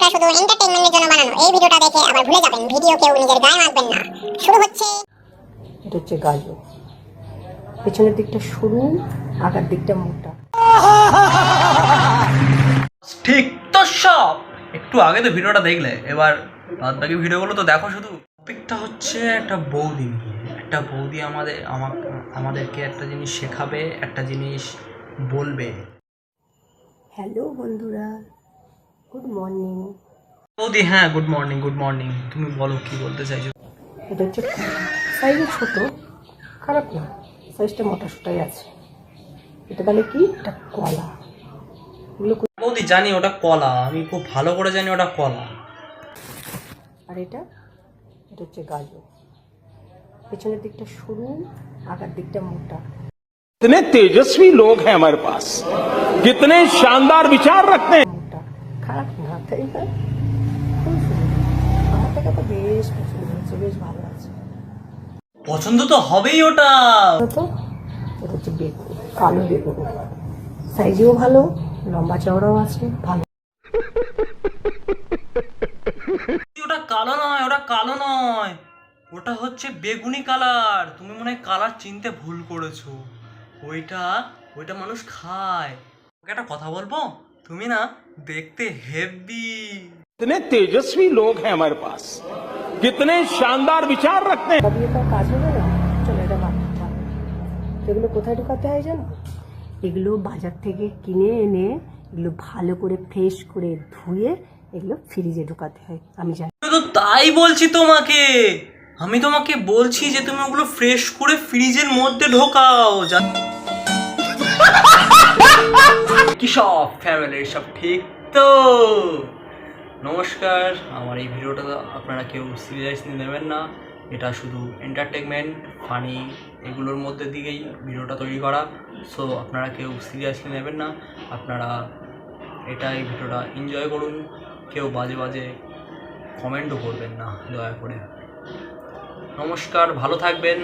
ভিডিওটা শুধু এন্টারটেইনমেন্টের জন্য বানানো। এই ভিডিওটা দেখে আবার ভুলে যাবেন ভিডিও কেউ নিজের গায়ে মাখবেন না। শুরু হচ্ছে। এটা হচ্ছে গাজর। পেছনের দিকটা সরু আগার দিকটা মোটা। ঠিক তো সব। একটু আগে তো ভিডিওটা দেখলে এবার বাদ বাকি ভিডিওগুলো তো দেখো শুধু। টপিকটা হচ্ছে একটা বৌদি নিয়ে। একটা বৌদি আমাদের আমাকে আমাদেরকে একটা জিনিস শেখাবে একটা জিনিস বলবে। হ্যালো বন্ধুরা। গুড মর্নিং বৌদি হ্যাঁ গুড মর্নিং গুড মর্নিং তুমি বলো কি বলতে চাইছো এটা হচ্ছে সাইজে ছোট খারাপ না সাইজটা মোটা সোটাই আছে এটা তাহলে কি এটা কলা এগুলো কো- বৌদি জানি ওটা কলা আমি খুব ভালো করে জানি ওটা কলা আর এটা এটা হচ্ছে গাজর পেছনের দিকটা সরু আগার দিকটা মোটা कितने तेजस्वी लोग हैं हमारे पास कितने शानदार विचार रखते हैं মোটা খারাপ না তাই না? খুব সুন্দর। আমার থেকে তো বেশ পছন্দ হয়েছে বেশ ভালো আছে। পছন্দ তো হবেই ওটা। তো এটা হচ্ছে বেগুন কালো বেগুন সাইজেও ভালো লম্বা চওড়াও আছে ভালো। ওটা কালো নয় ওটা কালো নয়। ওটা হচ্ছে বেগুনি কালার। তুমি মনে হয় কালার চিনতে ভুল করেছ। ওইটা ওইটা মানুষ খায়। ওকে একটা কথা বলব? তুমি না দেখতে হেভি कितने तेजस्वी लोग हैं हमारे पास कितने शानदार विचार रखते हैं এটা দিয়ে তো আর কাজ হবে না চলো এটা বাদ দাও। এগুলো কোথায় ঢুকাতে হয় জানো এগুলো বাজার থেকে কিনে এনে এগুলো ভালো করে ফ্রেশ করে ধুয়ে এগুলো ফ্রিজে ঢুকাতে হয় আমি জানি আমি তো তাই বলছি তোমাকে আমি তোমাকে বলছি যে তুমি ওগুলো ফ্রেশ করে ফ্রিজের মধ্যে ঢোকাও যা- কি সব ফ্যামিলির সব ঠিক তো? নমস্কার, আমার এই ভিডিওটা আপনারা কেউ সিরিয়াসলি নেবেন না। এটা শুধু এন্টারটেনমেন্ট ফানি এগুলোর মধ্যে দিকেই ভিডিওটা তৈরি করা। সো আপনারা কেউ সিরিয়াসলি নেবেন না। আপনারা এটা, এই ভিডিওটা এনজয় করুন। কেউ বাজে বাজে কমেন্টও করবেন না, দয়া করে। নমস্কার, ভালো থাকবেন।